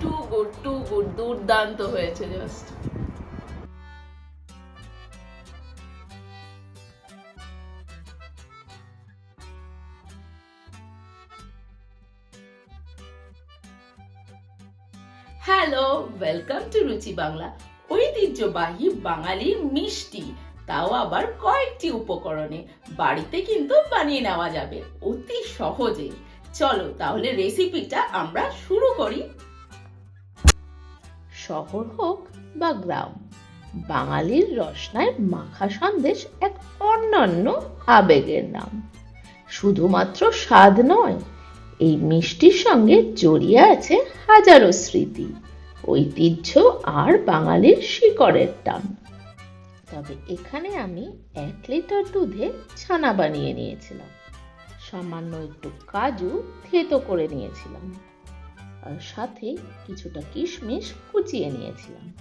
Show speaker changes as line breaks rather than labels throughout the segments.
Two good to good দুর্দান্ত হয়েছে just hello welcome to রুচি বাংলা ঐতিহ্যবাহী বাঙালির মিষ্টি। তাও আবার কয়েকটি উপকরণে। বাড়িতে কিন্তু বানিয়ে নেওয়া যাবে। অতি সহজে চলো তাহলে রেসিপিটা আমরা শুরু করি।
শহর হোক বা গ্রাম, বাঙালির রসনায় মাখা সন্দেশ এক অন্যান্য আবেগের নাম। শুধুমাত্র স্বাদ নয়, এই মিষ্টির সঙ্গে জড়িয়ে আছে হাজারো স্মৃতি, ঐতিহ্য আর বাঙালির শিকড়ের টান। তবে এখানে আমি এক লিটার দুধে ছানা বানিয়ে নিয়েছিলাম। সামান্য একটু কাজু থেতো করে নিয়েছিলাম। আর সাথে কিছুটা কিশমিশ কুচিয়ে নিয়েছিলাম।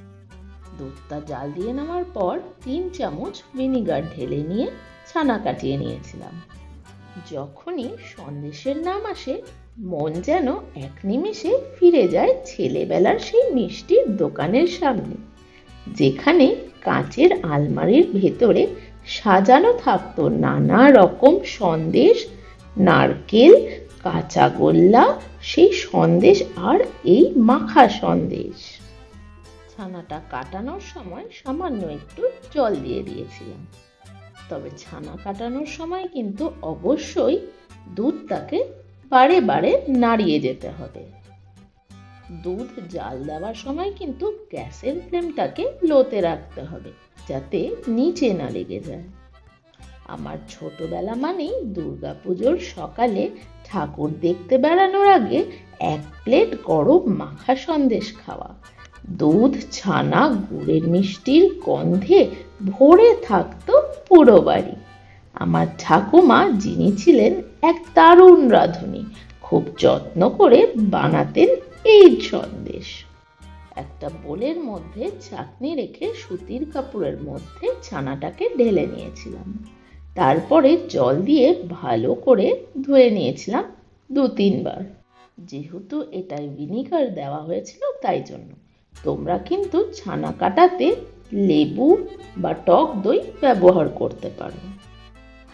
দুধটা জাল দিয়ে নেওয়ার পর তিন চামচ ভিনিগার ঢেলে নিয়ে ছানা কাটিয়ে নিয়েছিলাম। যখনই সন্দেশের নাম আসে, মন যেন এক নিমেষে ফিরে যায় ছেলেবেলার সেই মিষ্টির দোকানের সামনে, যেখানে কাঁচের আলমারির ভেতরে সাজানো থাকতো নানা রকম সন্দেশ নারকেল, কাঁচা গোল্লা, সেই সন্দেশ আর এই মাখা সন্দেশ। ছানাটা কাটানোর সময় সামান্য একটু জল দিয়ে দিয়েছিলাম। তবে ছানা কাটানোর সময় কিন্তু অবশ্যই দুধটাকে বারে বারে নাড়িয়ে যেতে হবে। দুধ জাল দেওয়ার সময় কিন্তু গ্যাসের ফ্লেমটাকে লোতে রাখতে হবে, যাতে নিচে না লেগে যায়। আমার ছোটবেলা মানেই দুর্গাপুজোর সকালে ঠাকুর দেখতে বেড়ানোর আগে এক প্লেট গরম মাখা সন্দেশ খাওয়া। দুধ, ছানা, গুড়ের মিষ্টির গন্ধে ভরে থাকতো পুরো বাড়ি। আমার ঠাকুমা, যিনি ছিলেন এক দারুণ রাঁধুনি, খুব যত্ন করে বানাতেন এই সন্দেশ। একটা বোলের মধ্যে চাটনি রেখে সুতির কাপড়ের মধ্যে ছানাটাকে ঢেলে নিয়েছিলাম। তারপরে জল দিয়ে ভালো করে ধুয়ে নিয়েছিলাম দু তিনবার। যেহেতু এটায় ভিনিগার দেওয়া হয়েছিল তাই জন্য। তোমরা কিন্তু ছানা কাটাতে লেবু বা টক দই ব্যবহার করতে পারো।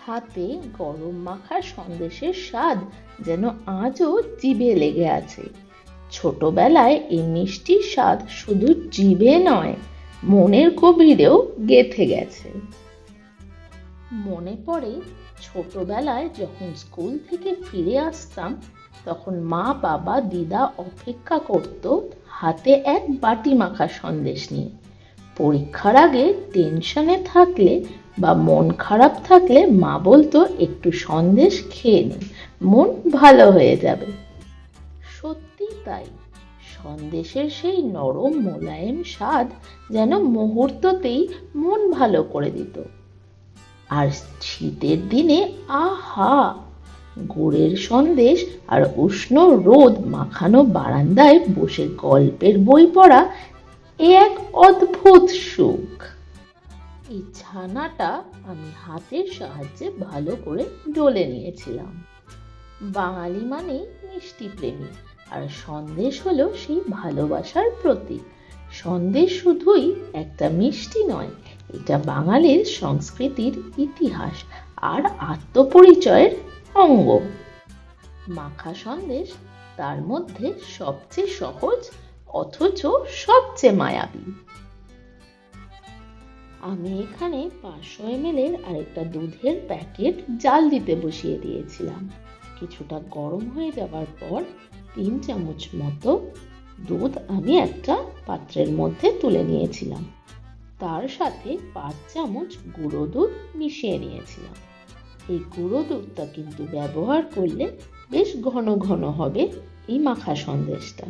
হাতে গরম মাখা সন্দেশের স্বাদ যেন আজও জিভে লেগে আছে। ছোটবেলায় এই মিষ্টির স্বাদ শুধু জিভে নয়, মনের গভীরেও গেথে গেছে। মনে পড়ে ছোটবেলায় যখন স্কুল থেকে ফিরে আসতাম, তখন মা, বাবা, দিদা অপেক্ষা করত হাতে এক বাটি মাখা সন্দেশ নিয়ে। পরীক্ষার আগে টেনশনে থাকলে বা মন খারাপ থাকলে মা বলতো, একটু সন্দেশ খেয়ে নিন মন ভালো হয়ে যাবে। সত্যি তাই। সন্দেশের সেই নরম মোলায়েম স্বাদ যেন মুহূর্ততেই মন ভালো করে দিত। আর শীতের দিনে আহা, গুড়ের সন্দেশ আর উষ্ণ রোদ মাখানো বারান্দায় বসে গল্পের বই পড়া এ এক অদ্ভুত সুখ। এই ছানাটা আমি হাতের সাহায্যে ভালো করে ডলে নিয়েছিলাম। বাঙালি মানে মিষ্টি প্রেমী, আর সন্দেশ হলো সেই ভালোবাসার প্রতীক। সন্দেশ শুধুই একটা মিষ্টি নয় এটা বাঙালির সংস্কৃতির ইতিহাস আর আত্মপরিচয়ের অঙ্গ। মাখা সন্দেশ তার মধ্যে সবচেয়ে সহজ অথচ সবচেয়ে মায়াবী। আমি এখানে পাঁচশো এম এর আরেকটা দুধের প্যাকেট জাল দিতে বসিয়ে দিয়েছিলাম। কিছুটা গরম হয়ে যাওয়ার পর তিন চামচ মতো দুধ আমি একটা পাত্রের মধ্যে তুলে নিয়েছিলাম। তার সাথে পাঁচ চামচ গুঁড়ো দুধ মিশিয়ে নিয়েছিলাম। এই গুঁড়ো দুধটা কিন্তু ব্যবহার করলে বেশ ঘন ঘন হবে এই মাখা সন্দেশটা।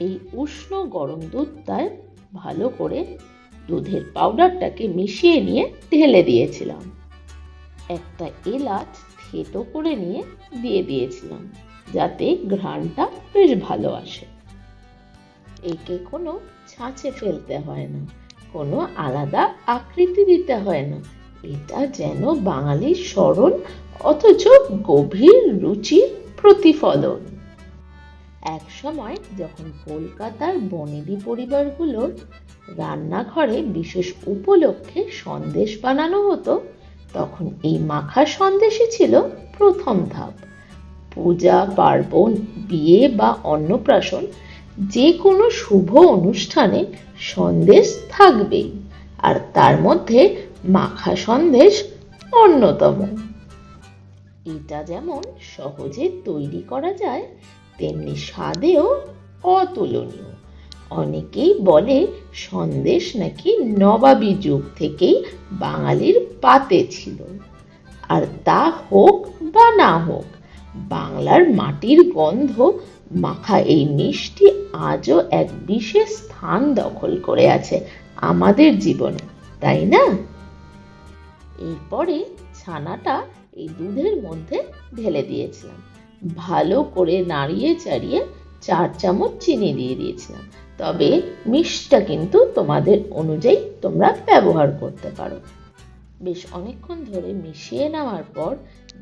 এই উষ্ণ গরম দুধটায় ভালো করে দুধের পাউডারটাকে মিশিয়ে নিয়ে ঢেলে দিয়েছিলাম। একটা এলাচ থেতো করে নিয়ে দিয়ে দিয়েছিলাম, যাতে ঘ্রাণটা বেশ ভালো আসে। একে কোনো ছাঁচে ফেলতে হয় না। কোনো আলাদা আকৃতি দিতে হয় না। এটা যেন বাঙালির স্মরণ, অথচ গভীর রুচির প্রতিফলন। এক সময় যখন কলকাতার বনেদি পরিবারগুলোর রান্নাঘরে বিশেষ উপলক্ষে সন্দেশ বানানো হতো, তখন এই মাখা সন্দেশই ছিল প্রথম ধাপ। পূজা, পার্বণ, বিয়ে বা অন্নপ্রাশন যে কোনো শুভ অনুষ্ঠানে সন্দেশ থাকবেই, আর তার মধ্যে মাখা সন্দেশ অন্যতম। এটা যেমন সহজে তৈরি করা যায়, তেমনি স্বাদেও অতুলনীয়। অনেকেই বলে সন্দেশ নাকি নবাবী যুগ থেকেই বাঙালির পাতে ছিল। আর তা হোক বা না হোক, বাংলার মাটির গন্ধ মাখা এই মিষ্টি আজও এক বিশেষ স্থান দখল করে আছে আমাদের জীবনে, তাই না? এরপরে ছানাটা এই দুধের মধ্যে ঢেলে দিয়েছিলাম। ভালো করে নাড়িয়ে চাড়িয়ে চার চামচ চিনি দিয়ে দিয়েছিলাম। তবে মিষ্টিটা কিন্তু তোমাদের অনুযায়ী তোমরা ব্যবহার করতে পারো। বেশ অনেকক্ষণ ধরে মিশিয়ে নেওয়ার পর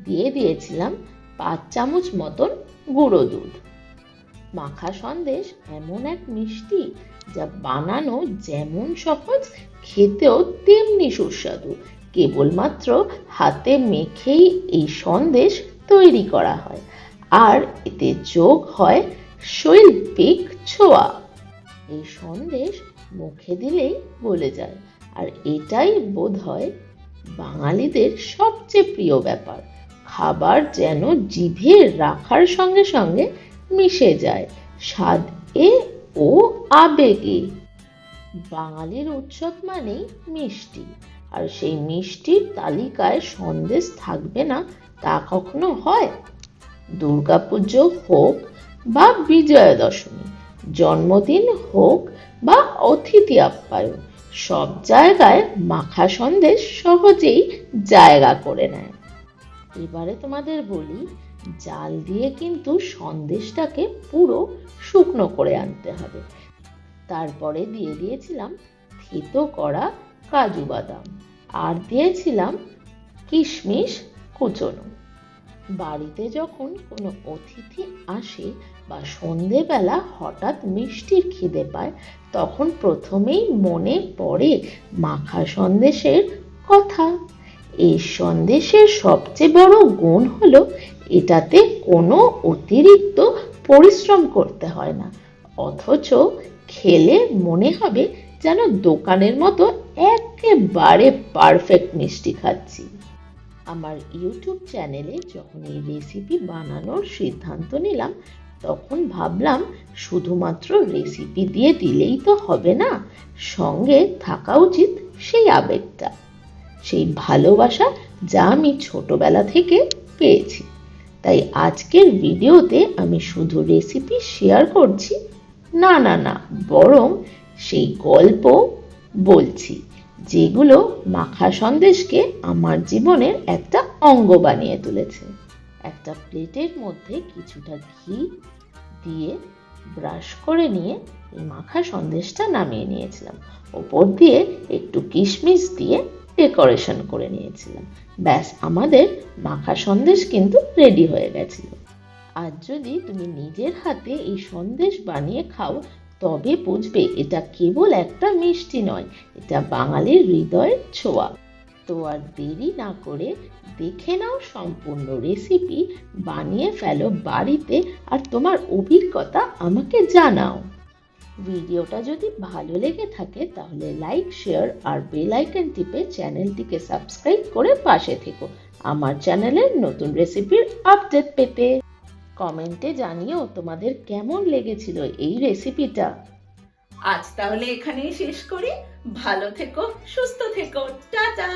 দিয়ে দিয়েছিলাম পাঁচ চামচ মতন গুঁড়ো দুধ। মাখা সন্দেশ এমন এক মিষ্টি যা বানানো যেমন সহজ, খেতেও তেমনি সুস্বাদু। কেবলমাত্র হাতে মেখেই এই সন্দেশ তৈরি করা হয়। আর এতে যোগ হয় শৈল্পিক ছোঁয়া। এই সন্দেশ মুখে দিলেই বলে যায়। আর এটাই বোধ হয় বাঙালিদের সবচেয়ে প্রিয় ব্যাপার। খাবার যেন জিভে রাখার সঙ্গে সঙ্গে মিশে যায়। স্বাদ এ ও আবেগে। বাঙালির উৎসব মানেই মিষ্টি। আর সেই মিষ্টির তালিকায় সন্দেশ থাকবে না, তা কখনো হয়? দুর্গাপুজো হোক বা বিজয়া দশমী জন্মদিন হোক বা অতিথি আপ্যায়ন, সব জায়গায় মাখা সন্দেশ সহজেই জায়গা করে নেয়। এবারে তোমাদের বলি জাল দিয়ে কিন্তু সন্দেশটাকে পুরো শুকনো করে আনতে হবে। তারপরে দিয়ে দিয়েছিলাম থেতো করা কাজু বাদাম আর দিয়েছিলাম কিশমিশ কুচনো। বাড়িতে যখন কোনো অতিথি আসে বা সন্ধেবেলা হঠাৎ মিষ্টির খিদে পায়, তখন প্রথমেই মনে পড়ে মাখা সন্দেশের কথা। এই সন্দেশের সবচেয়ে বড় গুণ হলো এটাতে কোনো অতিরিক্ত পরিশ্রম করতে হয় না। অথচ খেলে মনে হবে যেন দোকানের মতো একেবারে পারফেক্ট মিষ্টি খাচ্ছি। আমার ইউটিউব চ্যানেলে যখন এই রেসিপি বানানোর সিদ্ধান্ত নিলাম, তখন ভাবলাম শুধুমাত্র রেসিপি দিয়ে দিলেই তো হবে না, সঙ্গে থাকা উচিত সেই আবেগটা। সেই ভালোবাসা যা আমি ছোটবেলা থেকে পেয়েছি। তাই আজকের ভিডিওতে আমি শুধু রেসিপি শেয়ার করছি। না না না, বরং সেই গল্প বলছি, যেগুলো মাখা সন্দেশকে আমার জীবনের একটা অঙ্গ বানিয়ে তুলেছে। একটা প্লেটের মধ্যে কিছুটা ঘি দিয়ে ব্রাশ করে নিয়ে এই মাখা সন্দেশটা নামিয়ে নিয়েছিলাম। ওপর দিয়ে একটু কিশমিশ দিয়ে ডেকোরেশন করে নিয়েছিলাম। ব্যাস, আমাদের মাখা সন্দেশ কিন্তু রেডি হয়ে গেছিল। আর যদি তুমি নিজের হাতে এই সন্দেশ বানিয়ে খাও, তবে বুঝবে এটা কেবল একটা মিষ্টি নয়, এটা বাঙালির হৃদয়ের ছোঁয়া। তো আর দেরি না করে দেখে নাও সম্পূর্ণ রেসিপি বানিয়ে ফেলো বাড়িতে, আর তোমার অভিজ্ঞতা আমাকে জানাও। ভিডিওটা যদি ভালো লেগে থাকে, তাহলে লাইক শেয়ার আর বেল আইকন টিপে চ্যানেলটিকে সাবস্ক্রাইব করে পাশে থেকো। আমার চ্যানেলের নতুন রেসিপির আপডেট পেতে। কমেন্টে জানিও তোমাদের কেমন লেগেছিল এই রেসিপিটা
আজ তাহলে এখানেই শেষ করি। ভালো থেকো, সুস্থ থেকো। টাটা!